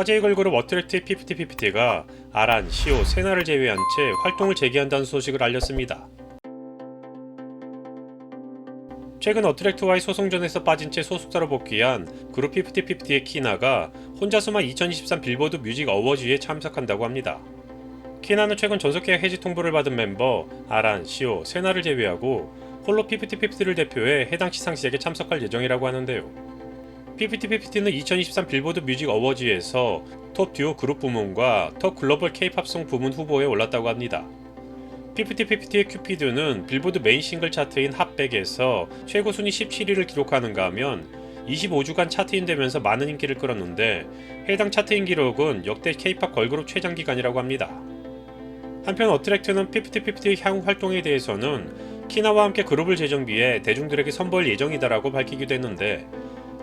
화제의 걸그룹 어트랙트 피프티피프티가 아란, 시오, 세나를 제외한 채 활동을 재개한다는 소식을 알렸습니다. 최근 어트랙트와의 소송전에서 빠진 채 소속사로 복귀한 그룹 피프티피프티의 키나가 혼자서만 2023 빌보드 뮤직 어워즈에 참석한다고 합니다. 키나는 최근 전속계약 해지 통보를 받은 멤버 아란, 시오, 세나를 제외하고 홀로 피프티피프티를 대표해 해당 시상식에 참석할 예정이라고 하는데요. 피프티피프티는 2023 빌보드 뮤직 어워즈에서 톱 듀오 그룹 부문과 톱 글로벌 케이팝송 부문 후보에 올랐다고 합니다. 피프티피프티의 큐피드는 빌보드 메인 싱글 차트인 핫백에서 최고 순위 17위를 기록하는가 하면 25주간 차트인 되면서 많은 인기를 끌었는데 해당 차트인 기록은 역대 케이팝 걸그룹 최장 기간이라고 합니다. 한편 어트랙트는 피프티피프티의 향후 활동에 대해서는 키나와 함께 그룹을 재정비해 대중들에게 선보일 예정이다라고 밝히기도 했는데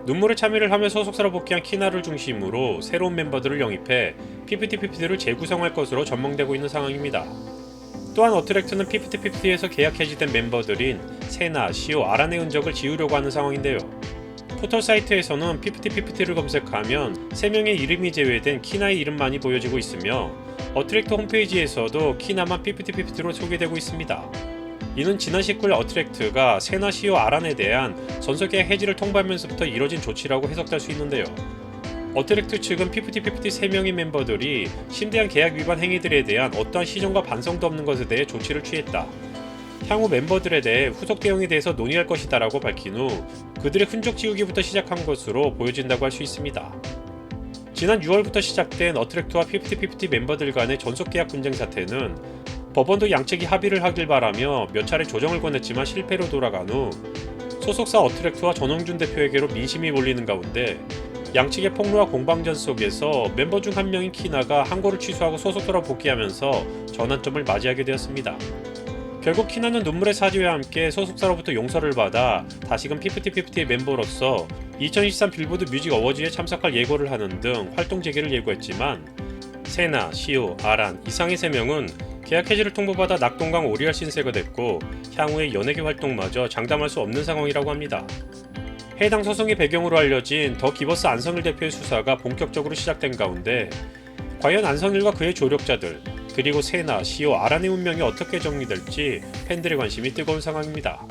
눈물에 참여를 하며 소속사로 복귀한 키나를 중심으로 새로운 멤버들을 영입해 피프티피프티를 재구성할 것으로 전망되고 있는 상황입니다. 또한 어트랙트는 피프티피프티에서 계약 해지된 멤버들인 세나, 시오, 아란의 흔적을 지우려고 하는 상황인데요. 포털 사이트에서는 피프티피프티를 검색하면 3명의 이름이 제외된 키나의 이름만이 보여지고 있으며 어트랙트 홈페이지에서도 키나만 피프티피프티로 소개되고 있습니다. 이는 지난 19일 어트랙트가 세나 시오 아란에 대한 전속계약 해지를 통보하면서부터 이뤄진 조치라고 해석될 수 있는데요. 어트랙트 측은 피프티피프티 3명의 멤버들이 심대한 계약 위반 행위들에 대한 어떠한 시정과 반성도 없는 것에 대해 조치를 취했다. 향후 멤버들에 대해 후속 대응에 대해서 논의할 것이다 라고 밝힌 후 그들의 흔적 지우기부터 시작한 것으로 보여진다고 할 수 있습니다. 지난 6월부터 시작된 어트랙트와 피프티피프티 멤버들 간의 전속 계약 분쟁 사태는 법원도 양측이 합의를 하길 바라며 몇 차례 조정을 권했지만 실패로 돌아간 후 소속사 어트랙트와 전홍준 대표에게로 민심이 몰리는 가운데 양측의 폭로와 공방전 속에서 멤버 중 한 명인 키나가 항고를 취소하고 소속사로 복귀하면서 전환점을 맞이하게 되었습니다. 결국 키나는 눈물의 사죄와 함께 소속사로부터 용서를 받아 다시금 피프티피프티의 멤버로서 2023 빌보드 뮤직 어워즈에 참석할 예고를 하는 등 활동 재개를 예고했지만 세나, 시오, 아란 이상의 3명은 계약 해지를 통보받아 낙동강 오리알 신세가 됐고 향후의 연예계 활동마저 장담할 수 없는 상황이라고 합니다. 해당 소송의 배경으로 알려진 더 기버스 안성일 대표의 수사가 본격적으로 시작된 가운데 과연 안성일과 그의 조력자들 그리고 세나, 시오, 아란의 운명이 어떻게 정리될지 팬들의 관심이 뜨거운 상황입니다.